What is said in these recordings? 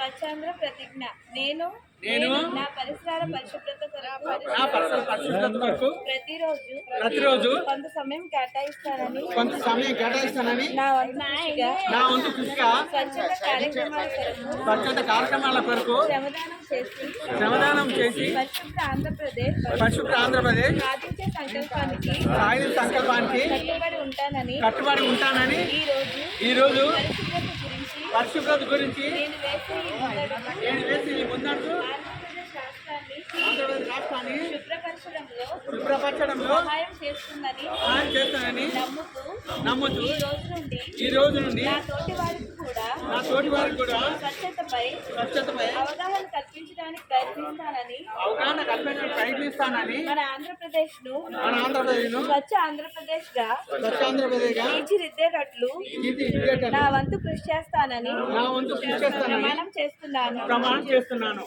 స్వచ్ఛాంధ్ర ప్రతిజ్ఞ. నేను నేను నా పరిసరాల పరిశుభ్రత కొరకు ప్రతిరోజు ప్రతిరోజు కొంత సమయం కేటాయిస్తానని కొంత సమయం కేటాయిస్తానని నా వంతు కృషిగా నా వంతు కృషిగా స్వచ్ఛత కార్యక్రమాల కొరకు స్వచ్ఛత కార్యక్రమాల కొరకు శ్రమదానం చేసి శ్రమదానం చేసి పరిశుభ్ర ఆంధ్రప్రదేశ్ పరిశుభ్ర ఆంధ్రప్రదేశ్ సాధించే సంకల్పానికి కట్టుబడి ఉంటానని కట్టుబడి ఉంటానని ఈ రోజు పరిశుభ్రత గురించి పరిశుభ్రత గురించి నేను వేసే ముందంటూ ఆంధ్రప్రదేశ్ రాష్ట్రాన్ని శుభ్రపరచడంలో సహాయం చేస్తుందని నమ్ముతూ నమ్ముతూ ఈ రోజు నుండి ఈ రోజు నుండి నా తోటి స్వచ్ఛతపై అవగాహన కల్పించడానికి ప్రయత్నిస్తానని అవగాహన కల్పించడానికి ప్రయత్నిస్తానని మన ఆంధ్రప్రదేశ్ను మన స్వచ్ఛ ఆంధ్రప్రదేశ్గా స్వచ్ఛ తీర్చిదిద్దేటట్లు నా వంతు కృషి చేస్తానని నా వంతు కృషి చేస్తానని ప్రమాణం చేస్తున్నాను. ప్రమాణం చేస్తున్నాను.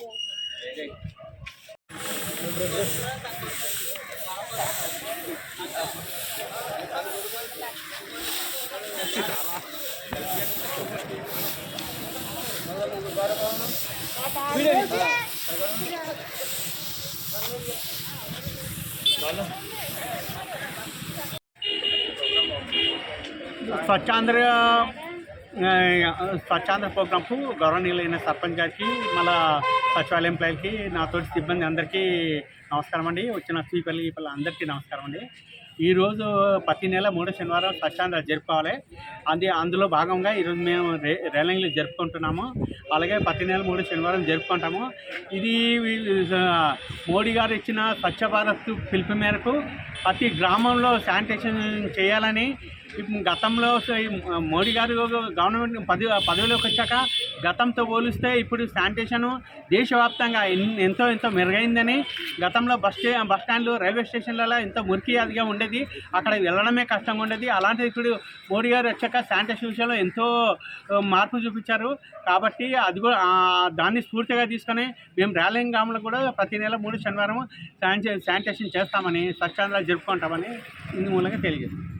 స్వచ్ఛాంధ్ర ఆ, స్వచ్ఛాంధ్ర ప్రోగ్రాంకు గౌరవనీయులైన సర్పంచ్ గారికి మళ్ళా సచివాలయం ఎంప్లాయీలకి నాతోటి సిబ్బంది అందరికీ నమస్కారం అండి. వచ్చిన స్వీపర్లు గీపర్లు అందరికీ నమస్కారం అండి. ఈరోజు ప్రతి నెల మూడో శనివారం స్వచ్ఛాంధ్ర జరుపుకోవాలి. అది అందులో భాగంగా ఈరోజు మేము రే జరుపుకుంటున్నాము. అలాగే ప్రతి నెల మూడో శనివారం జరుపుకుంటాము. ఇది మోడీ గారు ఇచ్చిన స్వచ్ఛ భారత్ పిలుపు మేరకు ప్రతి గ్రామంలో శానిటేషన్ చేయాలని గతంలో మోడీ గారు గవర్నమెంట్ పది పదవిలోకి వచ్చాక గతంతో పోలిస్తే ఇప్పుడు శానిటేషన్ దేశవ్యాప్తంగా ఎంతో ఎంతో మెరుగైందని గతంలో బస్ బస్ స్టాండ్లు రైల్వే స్టేషన్లలో ఎంతో మురికి అదిగా ఉండేది. అక్కడ వెళ్ళడమే కష్టంగా ఉండేది. అలాంటిది ఇప్పుడు మోడీ గారు వచ్చాక శానిటేషన్ విషయంలో ఎంతో మార్పు చూపించారు. కాబట్టి అది కూడా దాన్ని స్ఫూర్తిగా తీసుకొని మేము ర్యాలింగ్ గ్రామంలో కూడా ప్రతి నెల మూడు శనివారం శానిటేషన్ చేస్తామని స్వచ్ఛాంధ్ర జరుపుకుంటామని ఇందు మూలంగా తెలియజేస్తాం